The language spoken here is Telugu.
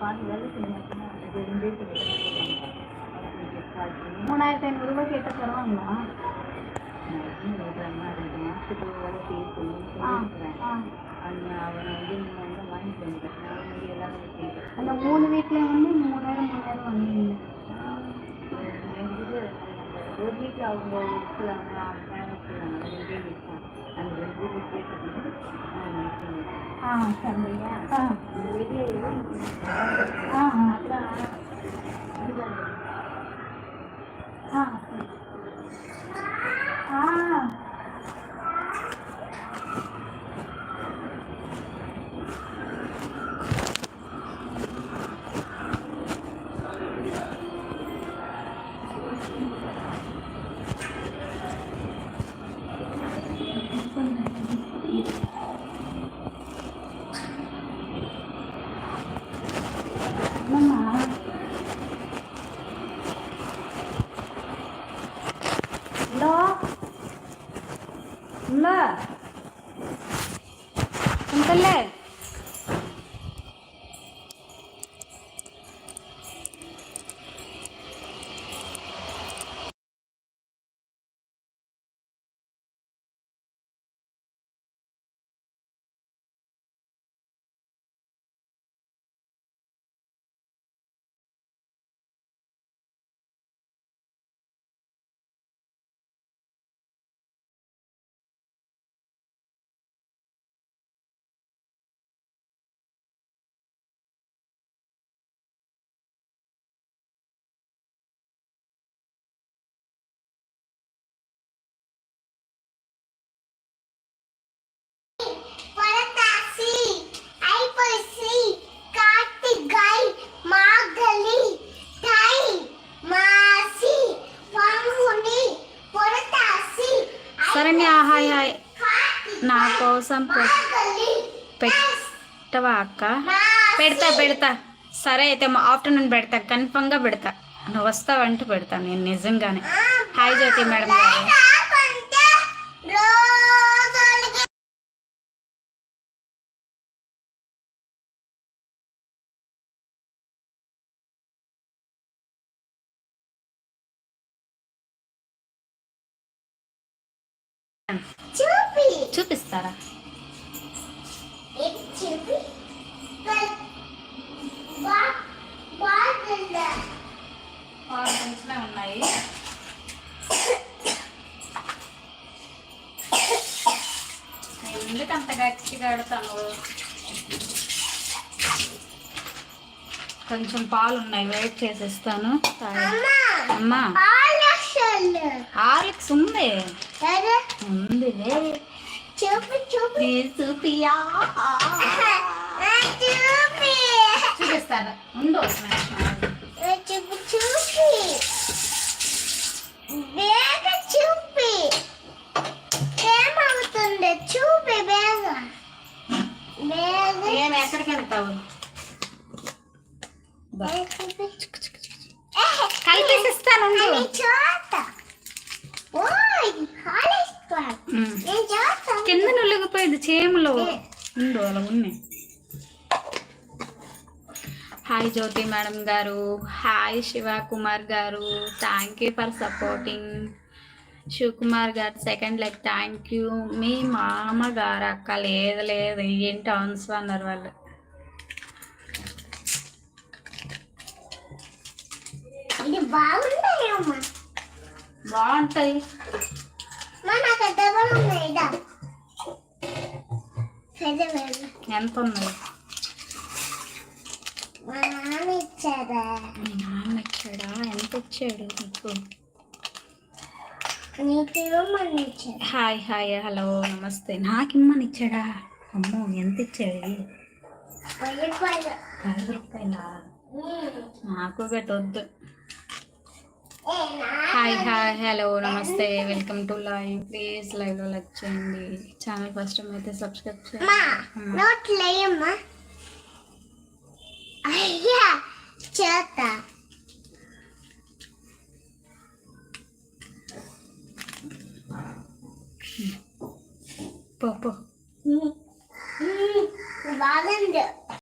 பாதி வேலை செஞ்சாச்சுன்னா மூணாயிரத்தி ஐநூறு ரூபாய் கேட்ட தருவாங்களா? மாதத்துக்கு ஒரு வேலை செய்யணும் அவனை வந்து நீங்கள் வந்து வாங்கி தந்துட்டேன் எல்லாரும் அந்த மூணு வீட்டில் வந்து மூணாயிரம் மூணாயிரம் வந்து ஒரு வீட்டில் அவங்க அவங்க பேரண்ட்ஸ் அந்த ரெண்டு வீட்டு அந்த ரெண்டு வீட்டு கேட்டது ஆ சரியா ஆ. ஆ ஆ. ఉందా ఉంటలే హాయ్ హాయ్ నా కోసం పె- పెట్టవా అక్క? పెడతా పెడతా. సరే అయితే ఆఫ్టర్నూన్ పెడతా కన్ఫర్మ్గా పెడతా. నువ్వు వస్తావంటూ పెడతా నేను నిజంగానే. హాయ్ జ్యోతి మేడం గారు. చూపిస్తారా? ఉన్నాయి. ఎందుకు అంత గట్టిగా ఆడతాను కొంచెం పాలు ఉన్నాయి వెయిట్ చేసేస్తాను. అమ్మా హార్లిక్స్ ఉంది. ఉంది చూపి చూపి. చూపియా. ఆ, చూపి. చూపిస్తారా ఉండు చూపి చూపి. వేగ చూపి. ఏమవుతుంది? చూపి వేగ. వేగ ఏం ఎక్కడికి వెళ్తావు? చూస్తా కింద నులిగిపోయింది చేములో. ఉండు అలా ఉన్నాయి హాయ్ జ్యోతి మేడం గారు. హాయ్ శివ కుమార్ గారు. Thank you for supporting Shivakumar గారు సెకండ్ లైక్ థ్యాంక్ యూ మీ మామ గారు అక్క లేదు లేదు. ఏంటి ఆన్స్ అన్నారు వాళ్ళు? బాగుంటాయమ్మా బాగుంటాయి. ఎంత ఉన్నాయి? మా నాన్న ఇచ్చారా మీ నాన్న ఇచ్చాడా? ఎంత ఇచ్చాడు నీకు? హాయ్ హాయ్ హలో నమస్తే. నాకు ఇమ్మని ఇచ్చాడా? అమ్మో ఎంత ఇచ్చాడు? పది రూపాయలా. నాకు నా హాయ్ హాయ్ హలో నమస్తే వెల్కమ్ టు లైవ్ ప్లీజ్ లైవ్లో లైక్ చేయండి. ఛానల్ ఫస్ట్ టైం అయితే సబ్స్క్రైబ్ చేయండి. Hmm. చేత. పో.